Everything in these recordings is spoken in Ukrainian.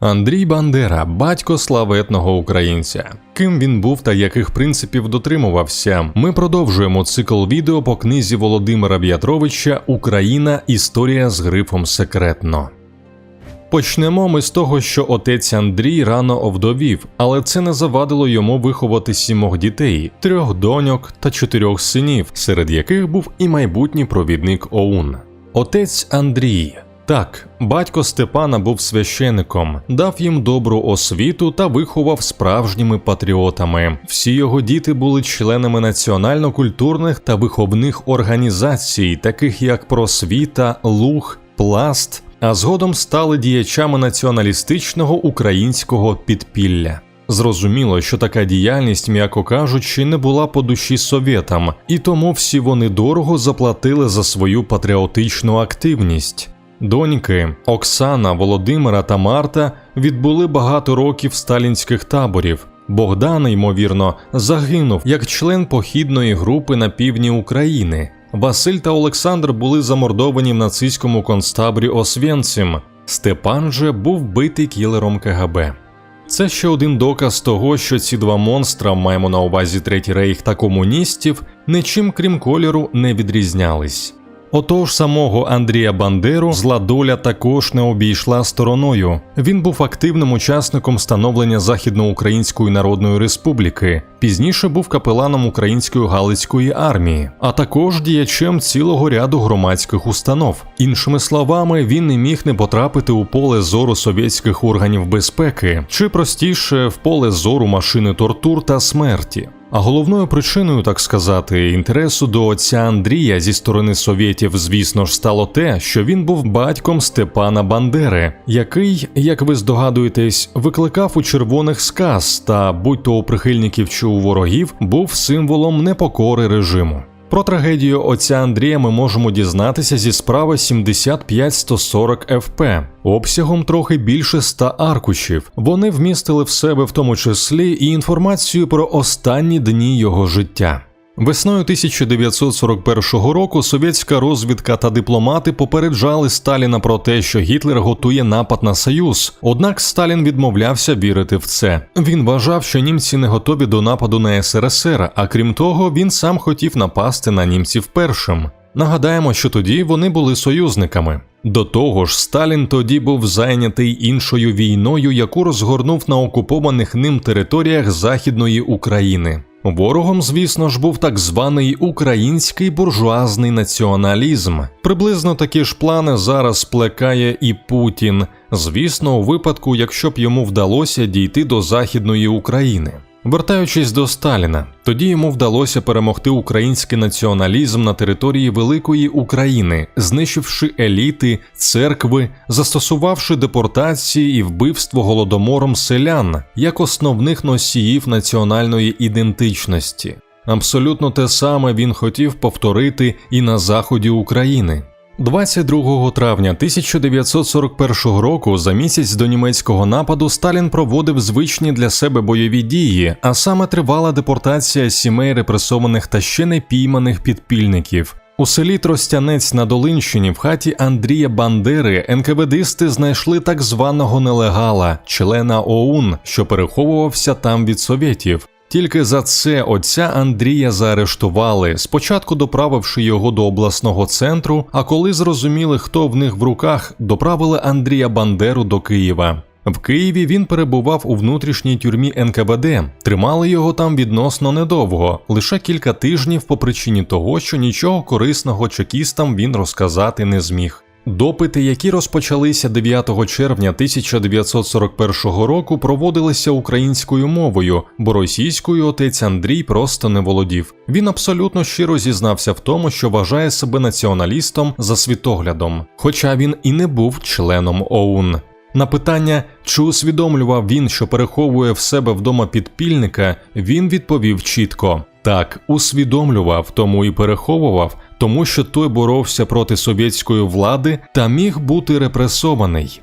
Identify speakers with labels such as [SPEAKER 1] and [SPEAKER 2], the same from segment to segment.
[SPEAKER 1] Андрій Бандера, батько славетного українця. Ким він був та яких принципів дотримувався. Ми продовжуємо цикл відео по книзі Володимира В'ятровича Україна. Історія з грифом секретно. Почнемо ми з того, що отець Андрій рано овдовів, але це не завадило йому виховати сімох дітей, трьох доньок та чотирьох синів, серед яких був і майбутній провідник ОУН. Отець Андрій. Так, батько Степана був священиком, дав їм добру освіту та виховав справжніми патріотами. Всі його діти були членами національно-культурних та виховних організацій, таких як Просвіта, Луг, Пласт, а згодом стали діячами націоналістичного українського підпілля. Зрозуміло, що така діяльність, м'яко кажучи, не була по душі совєтам, і тому всі вони дорого заплатили за свою патріотичну активність. Доньки Оксана, Володимира та Марта відбули багато років сталінських таборів. Богдан, ймовірно, загинув як член похідної групи на півдні України. Василь та Олександр були замордовані в нацистському концтаборі Освєнцим. Степан же був битий кілером КГБ. Це ще один доказ того, що ці два монстра, маємо на увазі Третій рейх та комуністів, нічим крім кольору не відрізнялись. Отож самого Андрія Бандеру зла доля також не обійшла стороною. Він був активним учасником становлення Західноукраїнської Народної Республіки, пізніше був капеланом Української Галицької армії, а також діячем цілого ряду громадських установ. Іншими словами, він не міг не потрапити у поле зору совєтських органів безпеки, чи простіше в поле зору машини тортур та смерті. А головною причиною, так сказати, інтересу до отця Андрія зі сторони совєтів, звісно ж, стало те, що він був батьком Степана Бандери, який, як ви здогадуєтесь, викликав у червоних сказ та будь-то у прихильників чи у ворогів, був символом непокори режиму. Про трагедію отця Андрія ми можемо дізнатися зі справи 75140 ФП, обсягом трохи більше 100 аркушів. Вони вмістили в себе в тому числі і інформацію про останні дні його життя. Весною 1941 року совєтська розвідка та дипломати попереджали Сталіна про те, що Гітлер готує напад на Союз. Однак Сталін відмовлявся вірити в це. Він вважав, що німці не готові до нападу на СРСР, а крім того, він сам хотів напасти на німців першим. Нагадаємо, що тоді вони були союзниками. До того ж, Сталін тоді був зайнятий іншою війною, яку розгорнув на окупованих ним територіях Західної України. Ворогом, звісно ж, був так званий український буржуазний націоналізм. Приблизно такі ж плани зараз плекає і Путін, звісно, у випадку, якщо б йому вдалося дійти до Західної України. Вертаючись до Сталіна, тоді йому вдалося перемогти український націоналізм на території Великої України, знищивши еліти, церкви, застосувавши депортації і вбивство голодомором селян як основних носіїв національної ідентичності. Абсолютно те саме він хотів повторити і на заході України. 22 травня 1941 року, за місяць до німецького нападу, Сталін проводив звичні для себе бойові дії, а саме тривала депортація сімей репресованих та ще не пійманих підпільників. У селі Тростянець на Долинщині в хаті Андрія Бандери НКВДисти знайшли так званого нелегала, члена ОУН, що переховувався там від совєтів. Тільки за це отця Андрія заарештували, спочатку доправивши його до обласного центру, а коли зрозуміли, хто в них в руках, доправили Андрія Бандеру до Києва. В Києві він перебував у внутрішній тюрмі НКВД, тримали його там відносно недовго, лише кілька тижнів по причині того, що нічого корисного чекістам він розказати не зміг. Допити, які розпочалися 9 червня 1941 року, проводилися українською мовою, бо російською отець Андрій просто не володів. Він абсолютно щиро зізнався в тому, що вважає себе націоналістом за світоглядом, хоча він і не був членом ОУН. На питання, чи усвідомлював він, що переховує в себе вдома підпільника, він відповів чітко: так, усвідомлював, тому і переховував, тому що той боровся проти совєтської влади та міг бути репресований.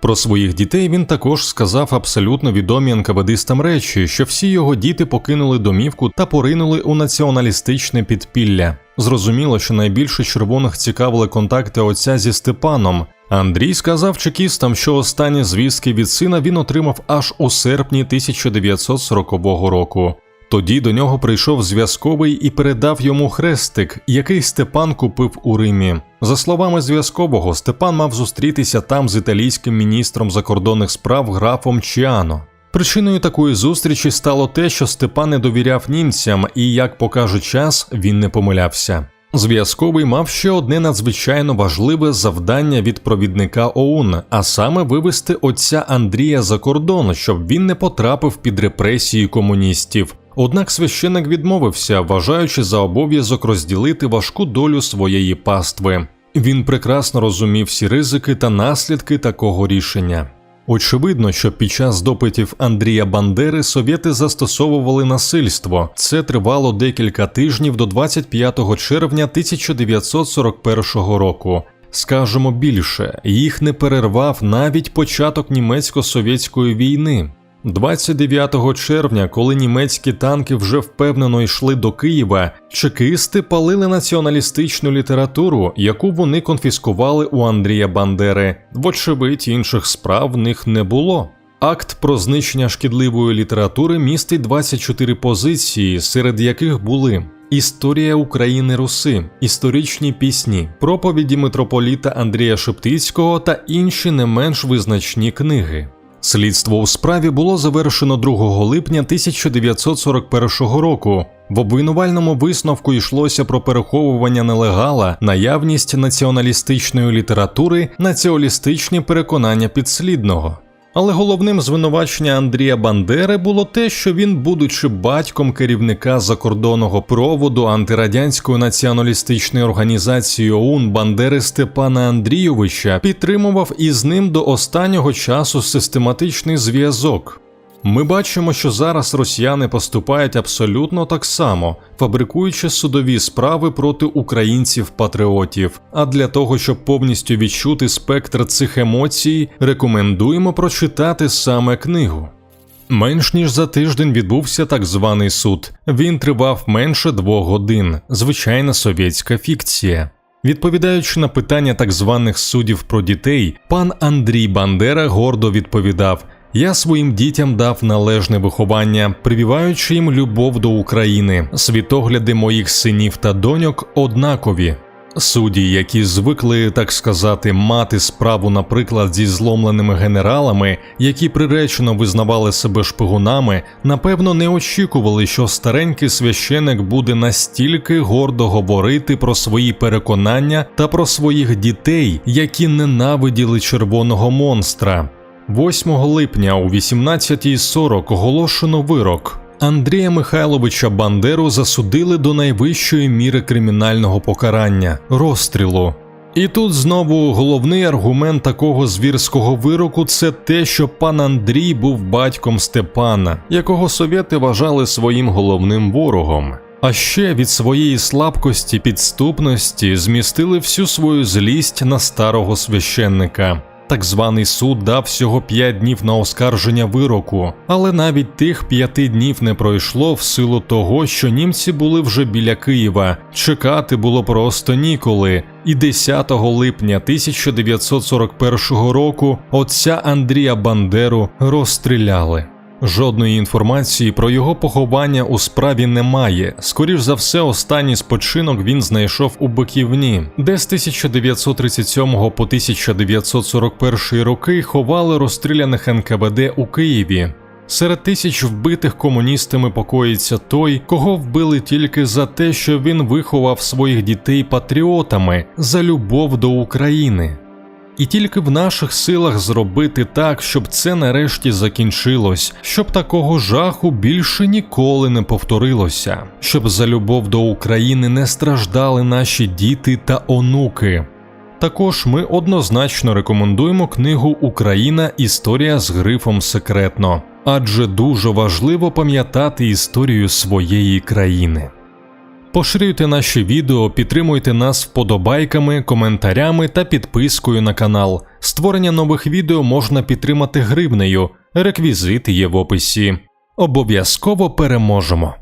[SPEAKER 1] Про своїх дітей він також сказав абсолютно відомі НКВДистам речі, що всі його діти покинули домівку та поринули у націоналістичне підпілля. Зрозуміло, що найбільше червоних цікавили контакти отця зі Степаном. Андрій сказав чекістам, що останні звістки від сина він отримав аж у серпні 1940 року. Тоді до нього прийшов зв'язковий і передав йому хрестик, який Степан купив у Римі. За словами зв'язкового, Степан мав зустрітися там з італійським міністром закордонних справ графом Чіано. Причиною такої зустрічі стало те, що Степан не довіряв німцям, і, як покаже час, він не помилявся. Зв'язковий мав ще одне надзвичайно важливе завдання від провідника ОУН, а саме вивести отця Андрія за кордон, щоб він не потрапив під репресії комуністів. Однак священик відмовився, вважаючи за обов'язок розділити важку долю своєї пастви. Він прекрасно розумів всі ризики та наслідки такого рішення. Очевидно, що під час допитів Андрія Бандери совєти застосовували насильство. Це тривало декілька тижнів до 25 червня 1941 року. Скажемо більше, їх не перервав навіть початок німецько-совєтської війни. 29 червня, коли німецькі танки вже впевнено йшли до Києва, чекисти палили націоналістичну літературу, яку вони конфіскували у Андрія Бандери. Вочевидь, інших справ в них не було. Акт про знищення шкідливої літератури містить 24 позиції, серед яких були Історія України Руси, історичні пісні, проповіді митрополіта Андрія Шептицького та інші не менш визначні книги. Слідство у справі було завершено 2 липня 1941 року. В обвинувальному висновку йшлося про переховування нелегала, наявність націоналістичної літератури, націоналістичні переконання підслідного. Але головним звинувачення Андрія Бандери було те, що він, будучи батьком керівника закордонного проводу антирадянської націоналістичної організації ОУН Бандери Степана Андрійовича, підтримував із ним до останнього часу систематичний зв'язок. Ми бачимо, що зараз росіяни поступають абсолютно так само, фабрикуючи судові справи проти українців-патріотів. А для того, щоб повністю відчути спектр цих емоцій, рекомендуємо прочитати саме книгу. Менш ніж за тиждень відбувся так званий суд. Він тривав менше двох годин, звичайна совєтська фікція. Відповідаючи на питання так званих суддів про дітей, пан Андрій Бандера гордо відповідав. Я своїм дітям дав належне виховання, привіваючи їм любов до України. Світогляди моїх синів та доньок однакові. Судді, які звикли, так сказати, мати справу, наприклад, зі зломленими генералами, які приречено визнавали себе шпигунами, напевно, не очікували, що старенький священик буде настільки гордо говорити про свої переконання та про своїх дітей, які ненавиділи червоного монстра. 8 липня о 18.40 оголошено вирок. Андрія Михайловича Бандеру засудили до найвищої міри кримінального покарання розстрілу. І тут знову головний аргумент такого звірського вироку це те, що пан Андрій був батьком Степана, якого совєти вважали своїм головним ворогом. А ще від своєї слабкості підступності змістили всю свою злість на старого священника. Так званий суд дав всього 5 днів на оскарження вироку, але навіть тих п'яти днів не пройшло в силу того, що німці були вже біля Києва. Чекати було просто ніколи. І 10 липня 1941 року отця Андрія Бандеру розстріляли. Жодної інформації про його поховання у справі немає. Скоріш за все, останній спочинок він знайшов у Биківні, де з 1937 по 1941 роки ховали розстріляних НКВД у Києві. Серед тисяч вбитих комуністами покоїться той, кого вбили тільки за те, що він виховав своїх дітей патріотами за любов до України. І тільки в наших силах зробити так, щоб це нарешті закінчилось, щоб такого жаху більше ніколи не повторилося, щоб за любов до України не страждали наші діти та онуки. Також ми однозначно рекомендуємо книгу Україна Історія з грифом секретно, адже дуже важливо пам'ятати історію своєї країни. Поширюйте наші відео, підтримуйте нас вподобайками, коментарями та підпискою на канал. Створення нових відео можна підтримати гривнею, реквізити є в описі. Обов'язково переможемо!